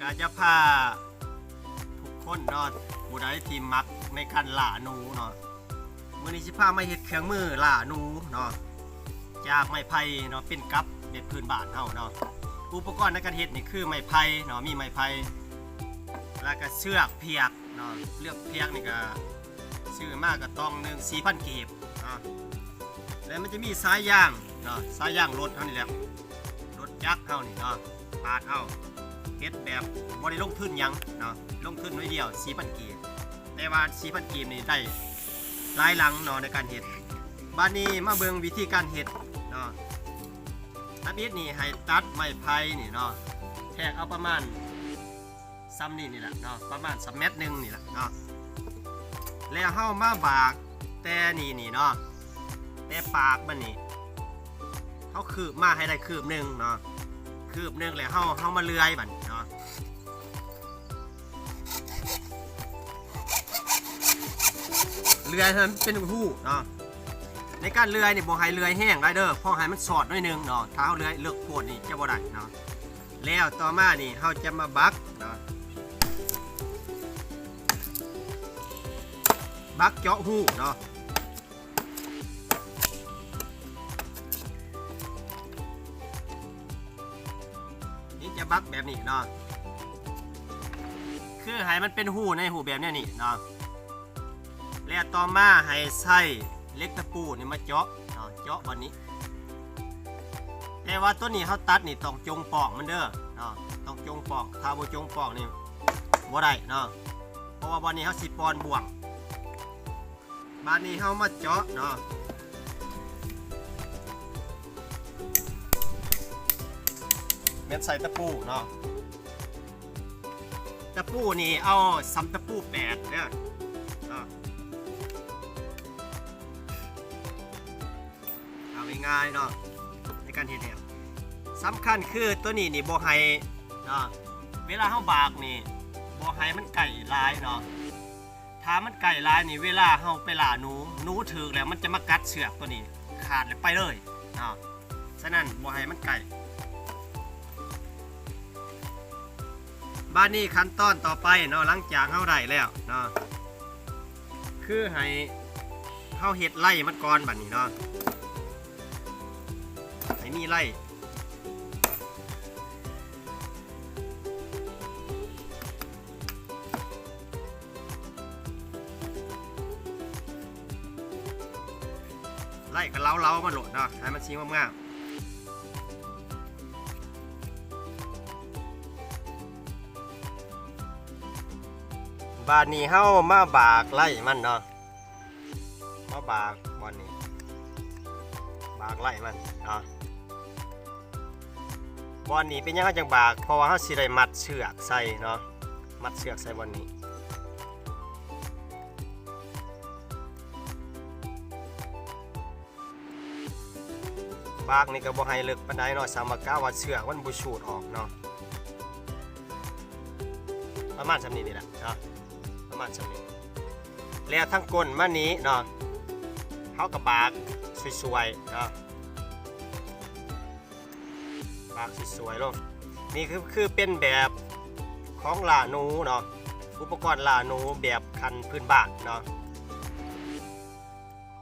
ก็จะพาทุกคนเนาะผู้ใดที่มักในการหล่าหนูเนาะมื้อนี้สิพามาเฮ็ดเครื่องมือหล่าหนูเนาะจากไม้ไผ่เนาะเป็นกับเด็ดพื้นบ้านเฮาเนาะอุปกรณ์ในการเฮ็ดนี่คือไม้ไผ่เนาะมีไม้ไผ่แล้วก็เชือกเพียกเนาะเลือกเพียกนี่ก็ซื้อมากก็ต้องหนึ่ง4,000กีบเนาะแล้วมันจะมีสายยางเนาะสายยางรถเฮานี่แหละรถจักรเฮานี่เนาะปาดเฮา เฮ็ดแบบบ่ได้ลงทุนหยังเนาะลงทุนน้อยเดียว4,000กีบแต่ว่า4,000กีบนี่ได้หลายหลังเนาะในการเฮ็ดบ้านนี้มาเบิ่งวิธีการเฮ็ดเนาะตัดเฮ็ดนี่ให้ตัดไม้ไผ่นี่เนาะแทกเอาประมาณซ้ำนี่นี่แหละเนาะประมาณ3เมตรหนึงนี่แหละเนาะแล้วเฮามาบากแต่นี่นี่เนาะแต่ปากมันนี่เฮาคืบมาให้ได้คืบหนึงเนาะคืบหนึงแล้วเฮาเฮามาเลื่อยบัดเน ลือยให้มันเป็นหูเนาะในการเลือยนี่บ่ให้เลือยแห้งได้เด้อเพราะให้มันสอดหน่อยนึงเนาะถ้าเฮาเลือยเลือกโพดนี่จะบ่ได้เนาะแล้วต่อมานี่เฮาจะมาบักเนาะบักเจาะหูเนาะนี่จะบักแบบนี้เนาะคือให้มันเป็นหูในหูแบบเนี้ยนี่เนาะ แล้วต่อมาให้ใส่เล็กตะปูนี่มาเจาะเนาะเจาะวันนี้ แต่ว่าตัวนี้เขาตัดนี่ต้องจงปอกมันเด้อเนาะต้องจงปอกถ้าบ่จงปอกนี่บ่ได้เนาะเพราะว่าวันนี้เขาสิปอนบ่วงบานนี้เขามาเจาะเนาะเม็ดใส่ตะปูเนาะตะปูนี่เอาซ้ำตะปูแปด ง่ายเนาะในการเฮ็ดเนี่ยสำคัญคือตัวนี้นี่บ่ให้เนาะเวลาเฮาบากนี่บ่ให้มันไก่ลายเนาะถ้ามันไก่ลายนี่เวลาเฮาไปล่าหนูหนูถึกแล้วมันจะมากัดเสือกตัวนี้ ขาดเลยไปเลยเนาะฉะนั้นบ่ให้มันไก่บ้านนี้ขั้นตอนต่อไปเนาะหลังจากเฮาได้แล้วเนาะคือให้เฮาเฮ็ดไล่มันก่อนบัดนี้เนาะ ให้มีไล่ไล่ก็เล้าเล้าๆมาโหลดเนาะให้มันสีงามๆบานนี้เฮามาบากไล่มันเนาะ มาบากบอนนี้ บากไล่มันเนาะ บอนนี้เป็นยังไงจังบากเพราะว่าเฮาสิได้มัดเชือกใส่เนาะมัดเชือกใส่บอนนี้บากนี่ก็บ่ให้ลึกปานใดเนาะสามก้าว่าเชือกมันบ่ชูดออกเนาะประมาณสำนี้นี่แหละเนาะประมาณสำนี้แล้วทั้งก้นมานี้เนาะเขากับบากสวยๆเนาะ บากสวยๆลงนี่คือคือเป็นแบบของลาหนูเนาะอุปกรณ์ลาหนูแบบคันพื้นบ้านเนาะ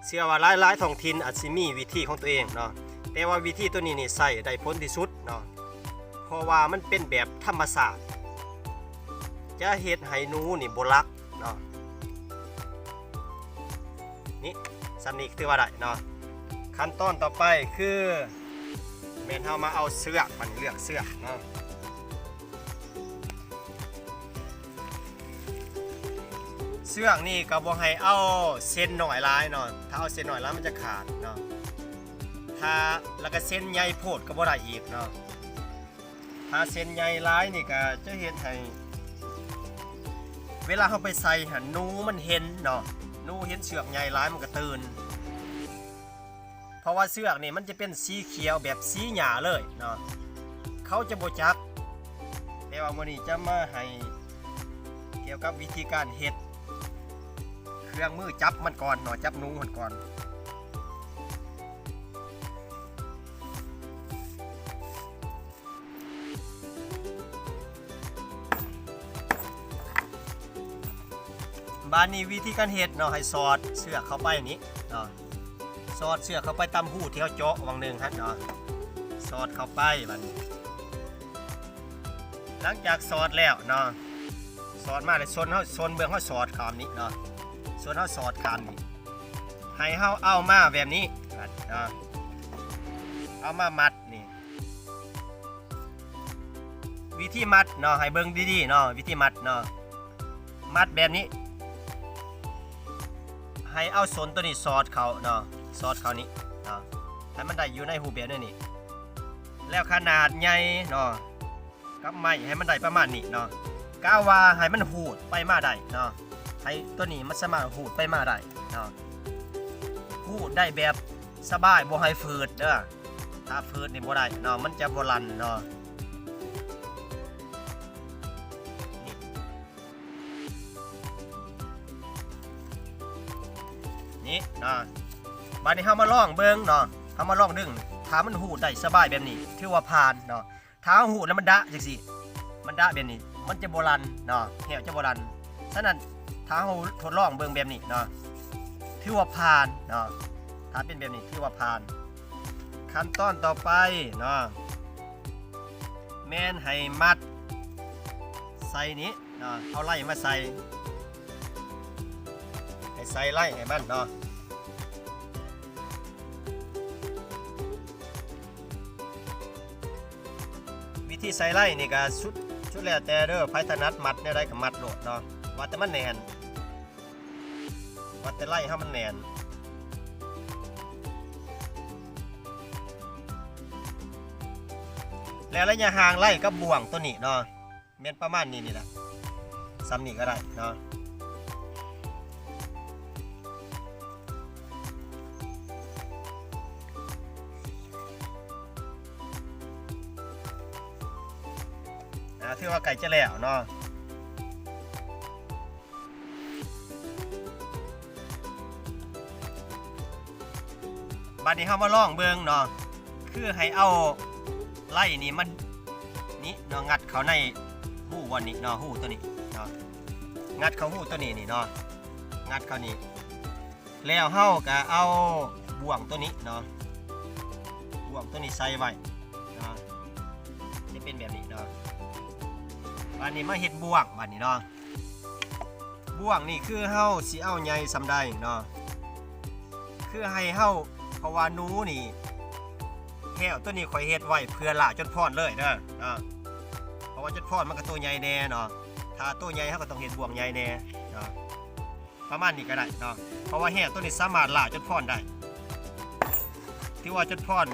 เชื่อว่าหลายๆท้องถิ่นอาจสิมีวิธีของตัวเองเนาะแต่ว่าวิธีตัวนี้นี่ใส่ได้ผลที่สุดเนาะเพราะว่ามันเป็นแบบธรรมศาสตร์จะเฮ็ดให้หนูนี่บ่รักเนาะนี่สำนีถือว่าได้เนาะขั้นตอนต่อไปคือ เมนเฮามาเอาเสื้อมันเลือกเสื้อเนาะเสื้อนี่ก็บ่ให้เอาเส้นหน่อยลายเนาะถ้าเอาเส้นหน่อยหลายมันจะขาดเนาะถ้าแล้วก็เส้นใหญ่โพดก็บ่ได้อีกเนาะถ้าเส้นใหญ่ลายนี่ก็จะเฮ็ดให้เวลาเขาไปใส่หันนูมันเห็นเนาะหนูเห็นเสือกใหญ่ร้ายมันก็ตื่น เพราะว่าเสือกนี่มันจะเป็นสีเขียวแบบสีหยาเลยเนาะเขาจะโบจักแล้ว่ามื่นี้จะมาให้เกี่ยวกับวิธีการเห็ด เครื่องมือจับมันก่อนเนาะจับนูมันก่อนบ้านนี้วิธีการเห็ดเนาะให้สอดเสือกเข้าไปอย่างนี้เนาะ อดเสื้อเข้าไปตามหูที่เขาเจาะวังหนึ่งฮะเนาะสอดเข้าไปบัดนี้ หลังจากสอดแล้วเนาะสอดมาเลยส่วนเขาส่วนเบื้องเขาสอดขามนี้เนาะส่วนเขาสอดขามนี้ให้เขาเอามาแบบนี้บัดเนาะเอามามัดนี่วิธีมัดเนาะให้เบิ่งดีๆเนาะวิธีมัดเนาะมัดแบบนี้ ให้เอาสนตัวนี้สอดเขาเนาะ สอดเขานี้เนาะให้มันได้อยู่ในหูแบบนี้นี่ แล้วขนาดใหญ่เนาะกับไม้ให้มันได้ประมาณนี้เนาะก้าวว่าให้มันหูดไปมาได้เนาะให้ตัวนี้มันสามารถหูดไปมาได้เนาะหูดได้แบบสบายบ่ให้ฝืดเด้อถ้าฝืดนี่บ่ได้เนาะมันจะบ่รันเนาะนี่เนาะ บัดนี้เฮามาลองเบิ่งเนาะเฮามาลองดึงถ้ามันหูดได้สบายแบบนี้ ถือว่าผ่านเนาะถ้าหูดแล้วมันดะจังซี่มันดะแบบนี้ มันจะบ่รันเนาะแหวจะบ่รันฉะนั้นถ้าเฮาทดลองเบิ่งแบบนี้เนาะถือว่าผ่านเนาะถ้าเป็นแบบนี้ถือว่าผ่าน ขั้นตอนต่อไปเนาะแม่นให้มัด ใส่นี้เนาะเอาไล่มาใส่ให้ใส่ไล่ให้มันเนาะ ธีใส่ไล่นี่ก็ชุดชุดแล้วแต่เด้อไผถนัดมัดเนี่ยได้ก็มัดโหลดเนาะว่าแต่มันแน่นว่าแต่ไล่ให้มันแน่นแล้วระยะห่างไล่กับบ่วงตัวนี้เนาะเม็นประมาณนี้นี่แหละซ้ำนี่ก็ได้เนาะ ถือว่าไก่จะแล้วเนาะบัดนี้เฮามาลองเบิ่งเนาะคือให้เอาไล่นี่มันนี่เนาะงัดเขาในหูวันนี้เนาะหูตัวนี้เนาะงัดเขาหูตัวนี้นี่เนาะงัดเขานี่แล้วเฮาก็เอาบ่วงตัวนี้เนาะบ่วงตัวนี้ใส่ไว้เนาะจะเป็นแบบนี้เนาะ บันนี้มาเฮ็ดบ่วงบันนี้เนาะบ่วงนี่คือเฮาสิเอาใยสำได้เนาะคือให้เฮาเพราะว่านูนี่แก้วตัวนี้ข่อยเฮ็ดไว้เพื่อหละจนพรเลยเด้อเนาะเพราะว่าจนพรมันก็ตัวใหญ่แน่เนาะถ้าตัวใหญ่เฮาก็ต้องเฮ็ดบ่วงใหญ่แน่เนาะประมาณนี้ก็ได้เนาะเพราะว่าแห้วตัวนี้สามารถหละจนพรได้ที่ว่าจนพร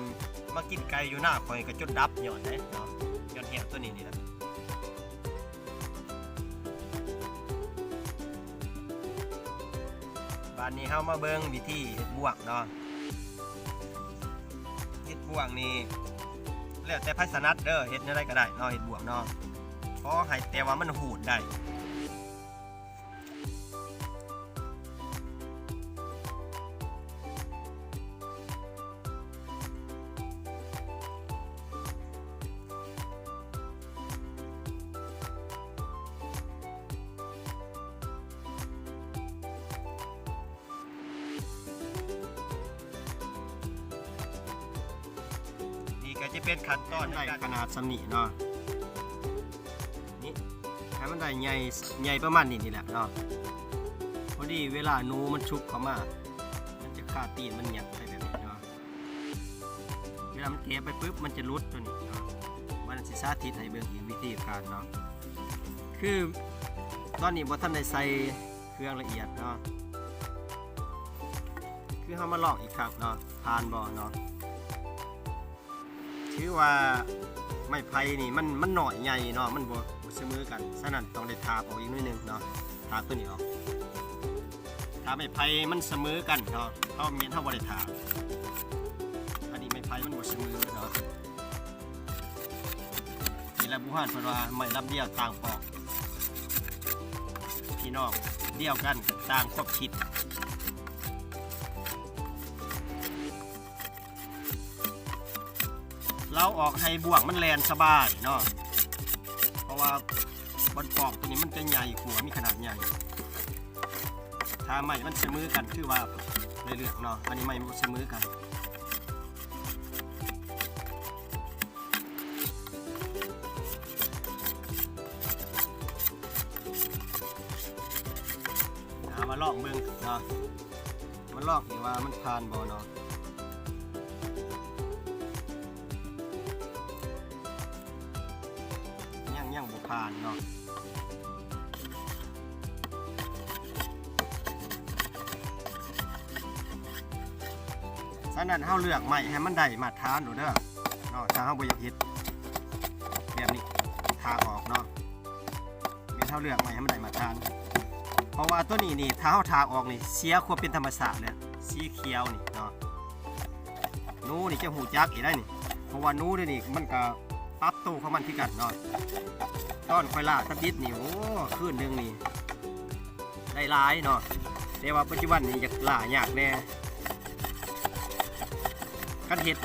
มากินไก่อยู่หน้าข่อยก็จนดับหย้อนเด้เนาะหย้อนแห้วตัวนี้นี่แหละ บานนี้เฮามาเบิ้งวิธีเห็ดบวกเนาะเห็ดบวกนี่แล้วแต่ไผถนัดเด้อเห็ดแนวใดก็ได้เนาะเห็ดบวกเนาะเพราะให้แต่ว่ามันหูดได้ จะเป็นขั้นตอนได้ขนาดสำนีเนาะนี่ให้มันได้ใหญ่ใหญ่ประมาณนี้นี่แหละเนาะพอดีเวลาหนูมันชุบเข้ามา มันจะคาตีนมันหยักไปแบบนี้เนาะเวลามันเกะไปปุ๊บมันจะรุดตัวนี้เนาะมันสิสาธิตให้เบิ่งอีกวิธีการเนาะคือตอนนี้บ่ทันได้ใส่เครื่องละเอียดเนาะคือเฮามาลอกอีกครั้งเนาะผ่านบ่เนาะ ถือว่าไม้ไผ่นี่มันมันหน่อยใหญ่เนาะมันบ่บ่เสมอกันฉะนั้นต้องได้ทาออกอีกหนิดนึงเนาะทาตัวนี้ออกถ้าไม้ไผ่มันเสมอกันเนาะเฮาเมียนเฮาบ่ได้ทาอันนี้ไม้ไผ่มันบ่เสมอเนาะนี่ละบุหานเพิ่นว่าไม้ลำเดียวต่างปอกพี่น้องเดียวกันต่างควบคิด เราออกให้บ่วงมันแลนสบายเนาะเพราะว่าบนปอกตัวนี้มันจะใหญ่กว่ามีขนาดใหญ่ถ้าไม่มันเสมอกันคือว่าเลยเลือกเนาะอันนี้ไม่มันเสมอกันมาลอกเบิ่งเนาะมันลอกนี่ว่ามันผ่านบ่เนาะาเลือกใหม่ให้มันได้มาตรฐานโดดเด้อเนาะถ้าเฮาบ่อยากเฮ็ดแบบนี้ทาออกเนาะแม่นเฮาเลือกใหม่ให้มันได้มาตรฐาน เพราะว่าตัวนี้นี่ถ้าเฮาทาออกนี่เสียความเป็นธรรมชาติเลยสีเขียวนี่เนาะนูนี่จะหูจักอีกได้นี่ เพราะว่านูเดี๋ยนี้มันก็ปรับตัวของมันคือกันเนาะต้อนคอยล่าตะบิดนี่โอ้คืนหนึงนี่ได้หลายเนาะแต่ว่าปัจจุบันนี่อยากล่ายากแน่ คันเฮ็ด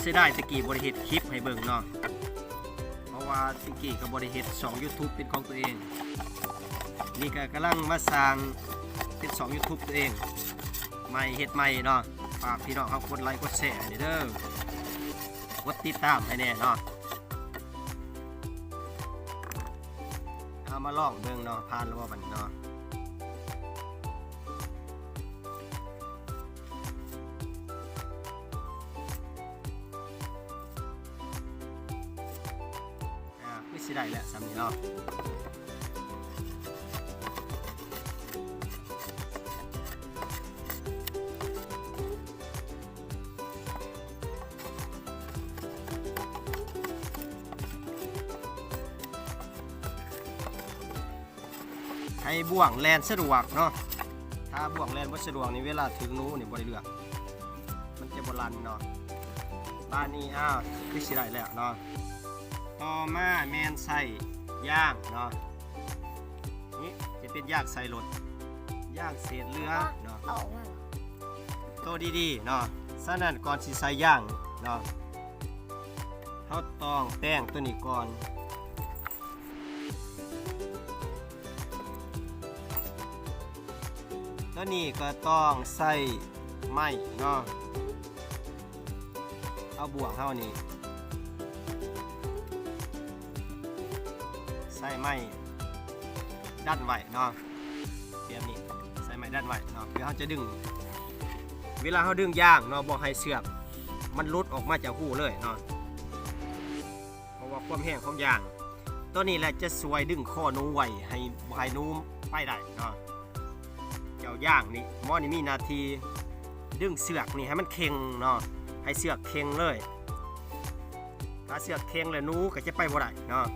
เสียดายตะกี้บริเฮ็ดคลิปให้เบิ่งเนาะเพราะว่าตะกี้ก็บบริเฮ็ดสอง YouTube เป็นของตัวเอง นี่ก็กำลังมาสร้างเป็นสอง YouTube ตัวเองใหม่เฮ็ดใหม่เนาะฝากพี่น้องเขากดไลค์กดแชร์เด้อกดติดตามให้แน่เนาะเอามาลองเบิ่งเนาะผ่านแล้วบ่บันเนาะ สิได้แหละสำนี้เนาะให้บ่วงแลนสะดวกเนาะ ถ้าบ่วงแลนบ่สะดวกนี่เวลาถึงนู้นี่บ่ได้เลือก มันจะบรันเนาะ บ้านนี้อ้าวคือสิได้แล้วเนาะ ต่อมาแมนใส่ย่างเนาะนี่จะเป็นย่างใส่รถย่างเศษเรือเนาะออกมาตัวดีๆเนาะฉะนั้นก่อนสิใส่ย่างเนาะเขาต้องแป้งตัวนี้ก่อนตัวนี้ก็ต้องใส่ไม้เนาะเอาบ่วงเฮานี่ ไม้ด้านไว้เนาะแบบนี้ใส่ไม้ด้านไว้เนาะเพื่อเขาจะดึง เวลาเขาดึงย่างเนาะบอกให้เสือกมันหลุดออกมาจากหูเลยเนาะเพราะว่าความแห้งของย่าง ตัวนี้แหละจะสวยดึงข้อนูไว้ให้บ่ให้หนูไปได้เนาะเจ้าย่างนี่หมอนี่มีนาทีดึงเสือกนี่ให้มันเค็งเนาะให้เสือกเค็งเลย ถ้าเสือกเค็งแล้วหนูก็จะไปบ่ได้เนาะ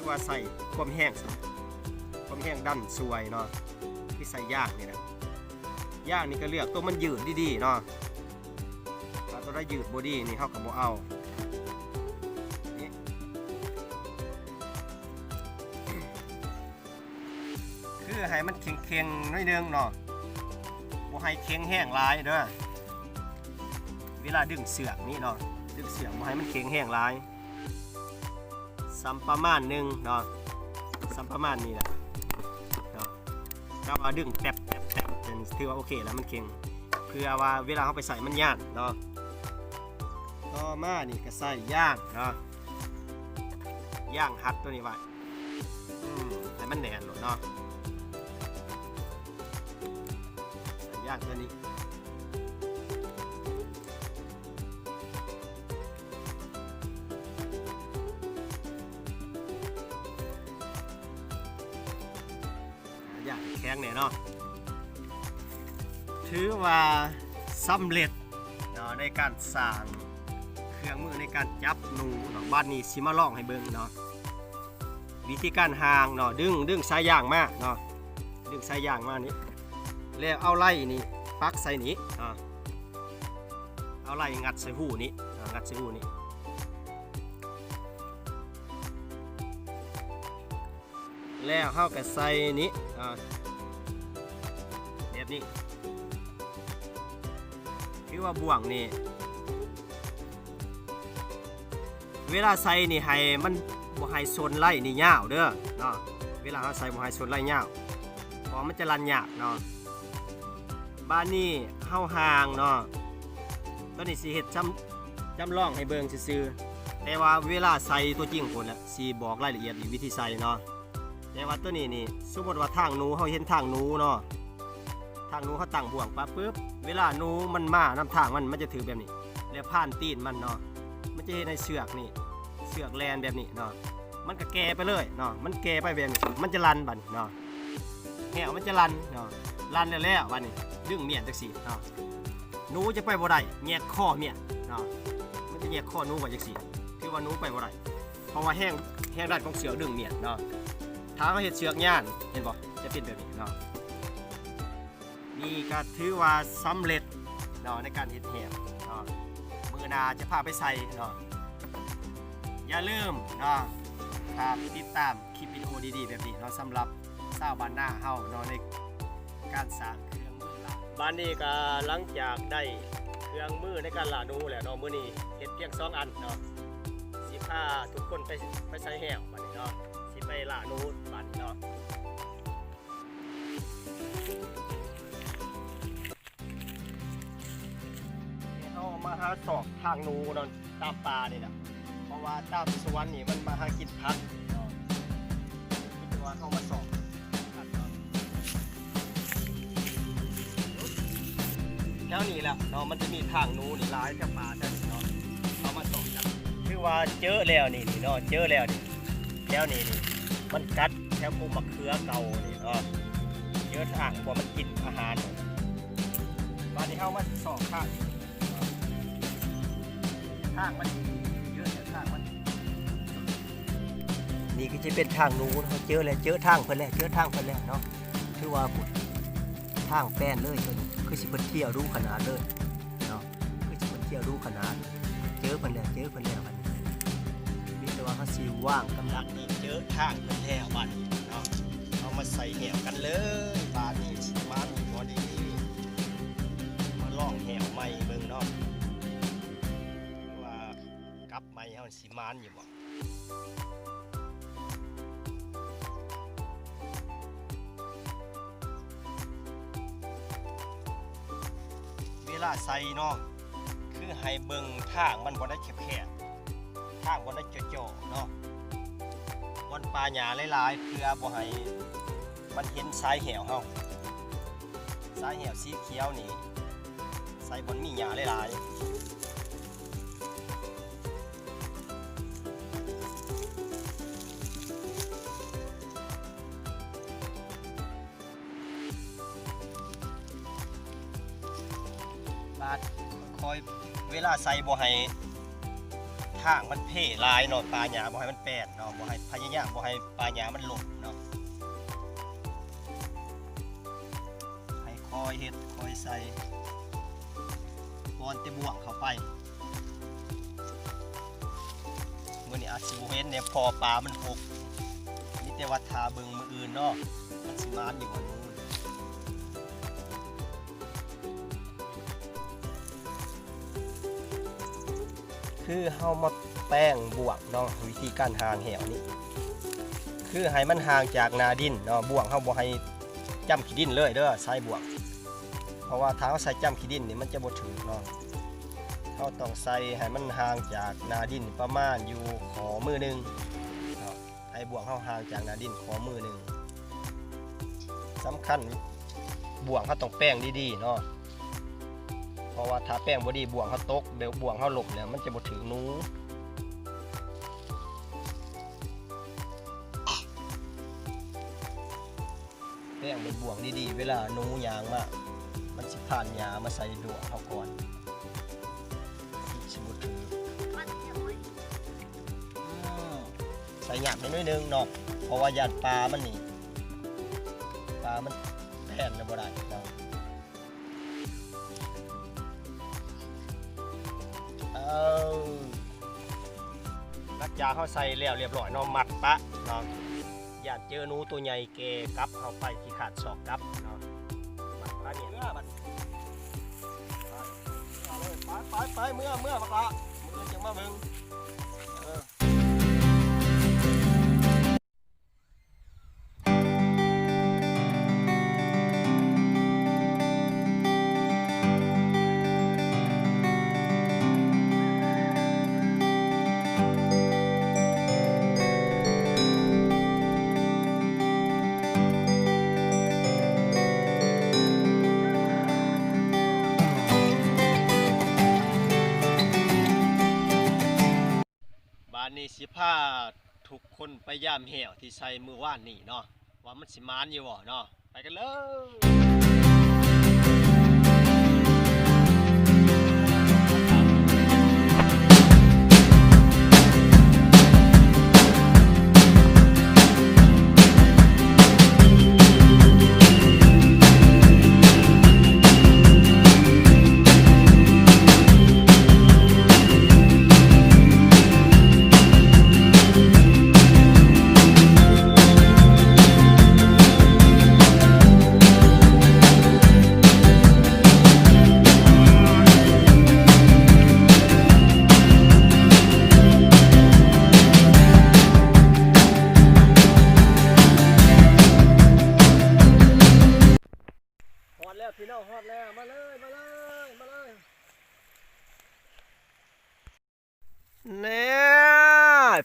รือว่าใส่ความแห้งความแห้งดันสวยเนาะที่ใส่ยางนี่นะยางนี่ก็เลือกตัวมันยืดดีๆเนาะตัวได้ยืดบอดี้นี่เขาก็บ่เอานี่คือให้มันเค็งๆน้อยนึงเนาะบ่ให้เค็งแห้งลายเด้อเวลาดึงเสือกนี่เนาะดึงเสือกบ่ให้มันเค็งแห้งลาย สัมประมาณหนึ่งเนาะสัมประมาณนี้แหละเนาะก็เอาดึงแตบแตบแตบจนถือว่าโอเคแล้วมันเก่งเพื่อว่าเวลาเขาไปใส่มันยานเนาะต่อมานี่ก็ใส่ย่างเนาะย่างหัดตัวนี้ไว้อืมให้มันแหนนหลดเนาะใส่ย่างตัวนี้ ถือว่าสำเร็จเนาะในการสร้างเครื่องมือในการจับหนูเนาะบ้านนี้สิมาลองให้เบิ่งเนาะวิธีการห่างเนาะดึงดึงสายยางมาเนาะดึงสายยางมานี่แล้วเอาไล่นี่ปักใส่นี้เนาะเอาไล่งัดใส่หูนี้งัดใส่หูนี้แล้วเข้ากับใส่นี้อ่าแบบนี้ คือว่าบ่วงนี่ เวลาใส่นี่ให้มันบ่ให้โซนไล่นี่ยาวเด้อเนาะ เวลาเราใส่บ่ให้โซนไล่ยาวเพราะมันจะรันยากเนาะ บ้านนี้เฮาห่างเนาะตอนนี้สิเฮ็ดจำจำลองให้เบิ่งซื่อแต่ว่าเวลาใส่ตัวจริงคนน่ะสิบอกรายละเอียดวิธีใส่เนาะแต่ว่าตัวนี้นี่สมมติว่าทางนูเฮาเห็นทางนูเนาะ ทางนู้เขาตั้งบ่วงปั๊บปึ๊บเวลานู้มันมานํทางมันมันจะถือแบบนี้ แล้วผ่านตีนมันเนาะมันจะเห็นในเสือกนี่เสือกแลนแบบนี้เนาะมันก็แกไปเลยเนาะมันแกไปแบบนี้มันจะลันบัดนเนาะแหวมันจะลันเนาะลันแล้วแล้ววันนี้ดึงเมียนจักสีเนาะนู้จะไปบ่ได้แยกข้อเมียนเนาะมันจะแยกข้อนู้ไว้จักสีคือว่านู้ไปบ่ได้เพราะว่าแห้งแห้งด้านของเสือกดึงเมียนเนาะถ้าเขาเห็ดเสือกย่านเห็นบ่จะเป็นแบบนี้เนาะ นี่ก็ถือว่าสำเร็จเนาะในการเห็ดแหบเนาะมือนาจะพาไปใส่เนาะอย่าลืมเนาะครับติดตามคลิปวิดีโอดีๆ แบบนี้เนาะสำหรับสาวบ้านหน้าเฮาเนาะในการสร้างเครื่องมือละบ้านนี้ก็หลังจากได้เครื่องมือในการลาหนูแล้วเนาะมื้อนี้เฮ็ดเพียงสองอันเนาะสิพาทุกคนไปไปใส่แหวบัดนี้เนาะสิไปลาหนูบัดนี้เนาะ มาหาสอกทางนูนาะตามป่าเนี่ยนะเพราะว่าตามสวรรค์นี่มันมาหากินพักเนาะคือว่าเฮามาสอกแล้วนี่แหละเนาะมันจะมีทางนูนี่หลายกับปลาแต่เนาะเอามาส่งกันคือว่าเจอแล้วนี่นี่เนาะเจอแล้วนี่แล้วนี่นี่มันกัดแถวภูมะเขือเก่านี่เนาะเจอะทางว่ามันกินอาหารบ้านนี้เอามาสองข้างเนาะางมันเยอะแต่ทางมันนี่ก็จะเป็นทางนู้นเนาเจอแล้วเจอทางเพิ่นแล้วเจอทางเพิ่นแล้วเนาะคือว่าพุ่นทางแป้นเลยตัวนี้คือสิเพิ่นเที่ยวรู้ขนาดเลยเนาะคือสิเพิ่นเที่ยวรู้ขนาด เจอเพิ่นแล้วเจอเพิ่นแล้วบัดนี้มีแต่ว่าเขาสิว่างกำลังนี่เจอทางเพิ่นแล้วบัดนี้เนาะเอามาใส่แหวกันเลยบาดนี้สิมามีบ่ดีมาลองแหวใหม่เบิ่ง ม่เฮาสิมานอยู่บ่เวลาใส่เนาะคือให้เบิ่งทางมันบ่ได้แคบๆทางบ่ได้เจาะๆเนาะวันปลาหญ้าหลายๆเพื่อบ่ให้มันเห็นสายแหวเฮาสายแหวสีเขียวนี่ใส่บนมีหญ้าหลายๆ เวลาใส่บ่ให้ทางมันเพ่ลายเนาะปลาหญ้าบ่ให้มันแปดเนาะบ่ให้พยายามบ่ให้ปลาหญ้ามันหลบเนาะให้คอยเฮ็ดคอยใส่ก่อนจะบวงเข้าไปมื้อนี้อาจสิบเห็นเนี่ยพอปลามันหกมีแต่ว่าทาเบิงมืออื่นเนาะมันสิมานอยู่บน คือเฮามาแป้งบวกเนาะวิธีการหางแหวนี่คือให้มันห่างจากนาดินเนาะบวกเฮาบ่ให้จ้ำขี้ดินเลยเด้อใส่บวก เพราะว่าถ้าเฮาใส่จ้ำขี้ดินนี่มันจะบ่ถึงเนาะเฮาต้องใส่ให้มันห่างจากนาดินประมาณอยู่ขอมือหนึงเนาะให้บวกเฮาห่างจากนาดินขอมือหนึงสำคัญบวกเฮาต้องแป้งดีๆเนาะ ราะว่าถ้าแป้งบอดีบ่วงเขาตกเดี๋ยวบ่วงเขาหลบเนี่ยมันจะบ่ถึงนูแป้งเป็นบ่วงดีๆ เวลาหนูยางมากมันสิผ่านยามาใส่ดวงเขาก่อนสิบ่ถือใส่หยาบนิดนึงเนาะเพราะว่าหยาดปลามันนี่ปลามันแผ่นแล้วบ่ได้ ยาเขาใส่แล้วเรียบร้อยเนาะมัดปะเนาะอย่าเจอหนูตัวใหญ่เกกับเข้าไปที่ขาดสอกกับเนาะมัดปะเนี่ยบัดไปไปไปเมื่อเมื่อปะเมื่อจะมาเบิ่ง สิพาทุกคนไปย่ามแหวที่ใส่มือว่านนี่เนาะว่ามันสิมานอยู่บ่เนาะไปกันเลย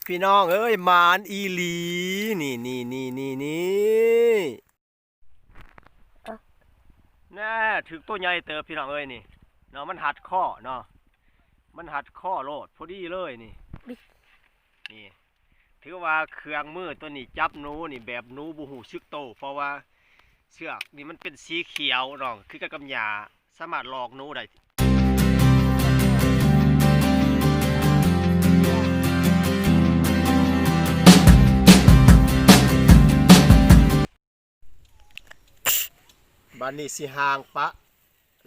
พี่น้องเอ้ยหมานอีหลี นี่นี่นี่นี่นี่แน่ถึงตัวใหญ่เติบพี่น้องเอ้ยนี่เนาะมันหัดข้อเนาะมันหัดข้อโลดพอดีเลยนี่นี่ ถือว่าเครื่องมือตัวนี้จับหนูนี่แบบหนูบูหูชึกโต เพราะว่าเชือกนี่มันเป็นสีเขียวน้องคือกับกำยาสามารถหลอกหนูได้ บันนี้สิหางปะ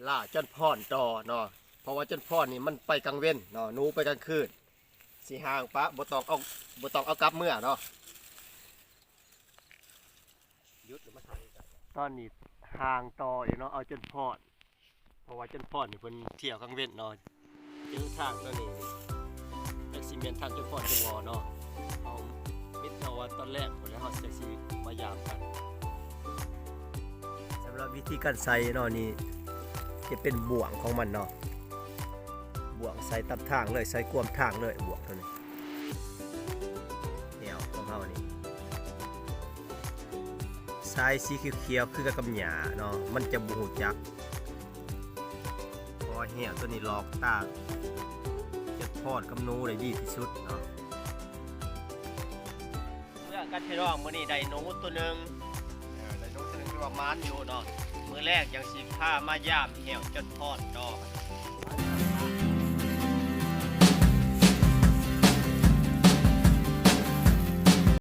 ล่าจนพ่อนต่อเนาะเพราะว่าจนพ่อนนี่มันไปกลางเว้นเนาะนูไปกลางคืนสิหางปะบ่ต้องเอาบ่ต้องเอากลับเมื่อเนาะยุดหรือมาทางตอนนี้ห่างต่ออยู่เนาะเอาจนพ่อดเพราะว่าจนพ่อดนี่เพิ่นเที่ยวกลางเว้นเนาะเจอทางตัวนี้แท็กซี่เมนทางจนพ่อดจังวอเนาะเอามิดเอาว่าตอนแรกพุ่นแล้วเฮาแท็กซี่มายามกั วิธีการใส่เนาะนี่จะเป็นบ่วงของมันเนาะบ่วงใส่ตับทางเลยใส่กวมทางเลยบ่วงตัวนี้แนวของเฮานี่สายสีเขียวๆคือกับกำหยาเนาะมันจะบูหูจักเพอเหี้ยตัวนี้หลอกตาจะทอดกับหนูได้ดีที่สุดเนาะเมื่อกันพี่น้องมื้อนี้ได้หนูตัวหนึงเออได้หนูตัวหนึงที่ว่ามานอยู่เนาะ มือแรกยังสิพามาย่ามเหี่ยวจนทอดดอก